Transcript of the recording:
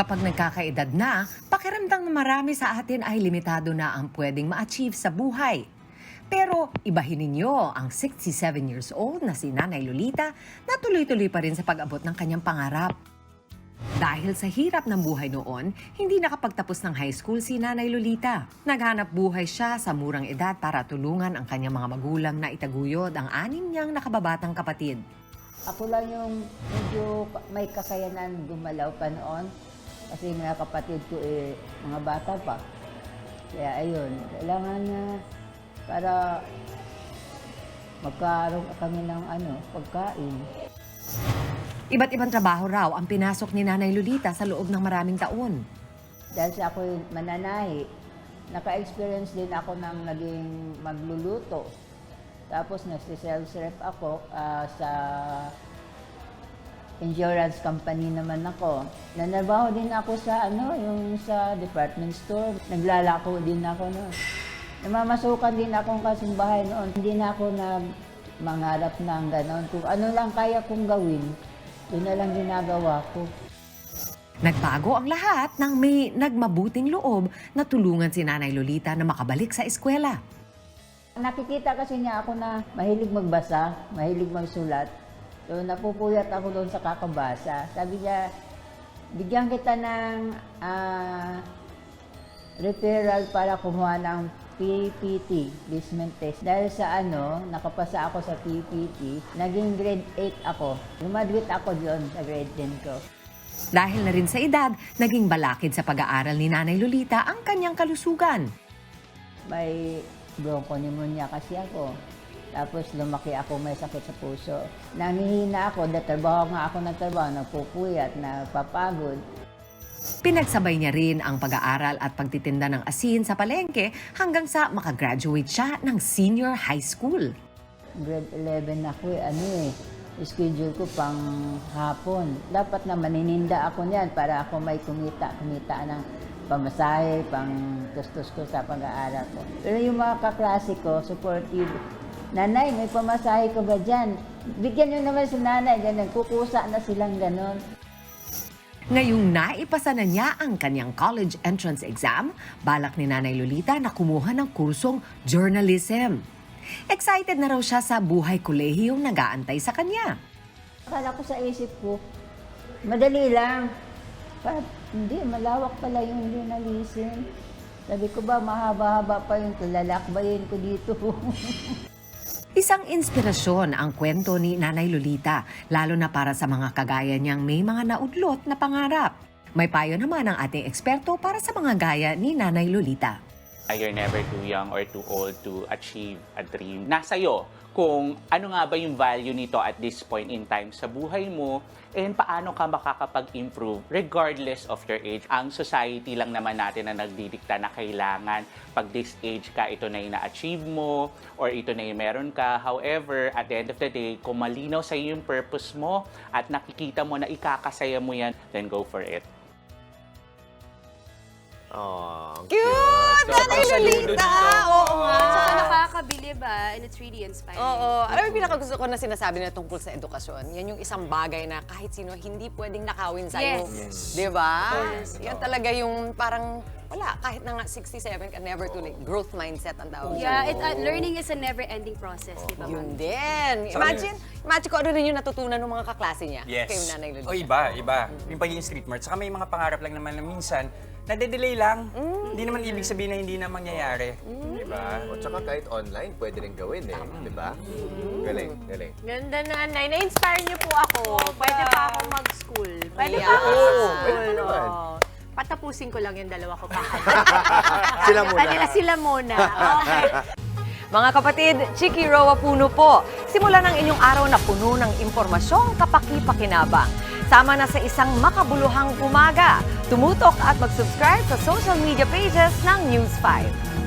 Kapag nagkakaedad na, pakiramdam na marami sa atin ay limitado na ang pwedeng ma-achieve sa buhay. Pero ibahin ninyo ang 67 years old na si Nanay Lolita na tuloy-tuloy pa rin sa pag-abot ng kanyang pangarap. Dahil sa hirap ng buhay noon, hindi nakapagtapos ng high school si Nanay Lolita. Naghanap buhay siya sa murang edad para tulungan ang kanyang mga magulang na itaguyod ang anim niyang nakababatang kapatid. Ako lang yung medyo may kakayanan gumalaw pa noon. Kasi mga kapatid ko eh, mga bata pa. Kaya ayun, kailangan na para magkaroon kami ng ano, pagkain. Iba't ibang trabaho raw ang pinasok ni Nanay Lolita sa loob ng maraming taon. Dahil sa ako'y mananahi, naka-experience din ako ng naging magluluto. Tapos nagsi-sales rep ako ah, sa insurance company naman ako. Nanabaho din ako sa ano, yung sa department store. Naglalako din ako noon. Namamasukan din akong kasimbahay noon. Hindi na ako nag mangarap ng ganon. Kung ano lang kaya kong gawin, yun na lang ginagawa ko. Nagbago ang lahat nang may nagmabuting loob na tulungan si Nanay Lolita na makabalik sa eskwela. Nakikita kasi niya ako na mahilig magbasa, mahilig magsulat. So napupuyat ako doon sa kakabasa. Sabi niya, bigyan kita ng ah, referral para kumuha ng PPT, placement test. Dahil sa ano, nakapasa ako sa PPT, naging grade 8 ako. Lumadwit ako doon sa grade 10 ko. Dahil na rin sa edad, naging balakid sa pag-aaral ni Nanay Lolita ang kanyang kalusugan. may bronchopneumonia kasi ako. Tapos lumaki ako, may sakit sa puso. Nangihina ako, natrabaho nga ako ng trabaho, nagpupuyat, napapagod. Pinagsabay niya rin ang pag-aaral at pagtitinda ng asin sa palengke hanggang sa makagraduate siya ng senior high school. Grade 11 ako eh, ano eh, schedule ko pang hapon. Dapat na manininda ako niyan para ako may kumita, kumita ng pamasahe, pang tustos ko sa pag-aaral ko. Pero yung mga kaklase ko, supportive, Nanay, may pamasahe ko ba dyan? Bigyan nyo naman si nanay, ganun. Kukusa na silang ganon. Ngayong naipasa na niya ang kanyang college entrance exam, balak ni Nanay Lolita na kumuha ng kursong journalism. Excited na raw siya sa buhay kolehiyong nag-aantay sa kanya. Akala ko sa isip ko, madali lang. Parang, hindi, malawak pala yung journalism. Sabi ko ba, mahaba-haba pa yung lalakbayin ko dito. Isang inspirasyon ang kwento ni Nanay Lolita, lalo na para sa mga kagaya niyang may mga naudlot na pangarap. May payo naman ang ating eksperto para sa mga gaya ni Nanay Lolita. You're never too young or too old to achieve a dream. Nasa iyo kung ano nga ba yung value nito at this point in time sa buhay mo and paano ka makakapag-improve regardless of your age. Ang society lang naman natin na nagdidikta na kailangan pag this age ka, ito na yung na-achieve mo or ito na yung meron ka. However, at the end of the day, kung malinaw sa yung purpose mo at nakikita mo na ikakasaya mo yan, then go for it. Oh, Cute! Nanay Lolita! Oo nga! It's really inspiring. Oo. Alam mo, yung pinakagusto ko na sinasabi na tungkol sa edukasyon, yan yung isang bagay na kahit sino hindi pwedeng nakawin sa'yo. Yes. Di ba? Yan talaga yung parang, wala, kahit na nga 67 ka, never too late. Growth mindset ang tawag. Yeah, it, uh, learning is a never-ending process, di ba? Yun din. Imagine, imagine ko ano rin yung natutunan ng mga kaklase niya. Yes. Kayo nanay Lolita. O iba, iba. Yung pagiging street mart. Saka may mga pangarap lang naman na minsan, nade-delay lang. Hindi naman ibig sabihin na hindi na mangyayari. Ba? O tsaka kahit online, pwede rin gawin eh. Di ba? Galing, galing. Ganda nanay. Na-inspire niyo po ako. Pwede pa ako mag-school. Pwede pa ako Oo, mag-school. pwede pa naman. Oo. Patapusin ko lang yung dalawa ko pa. Sila muna. Kanila sila muna. Okay. Mga kapatid, Chiki Roa Puno po. Simulan ang inyong araw na puno ng impormasyong kapaki-pakinabang. Sama na sa isang makabuluhang umaga. Tumutok at mag-subscribe sa social media pages ng News 5.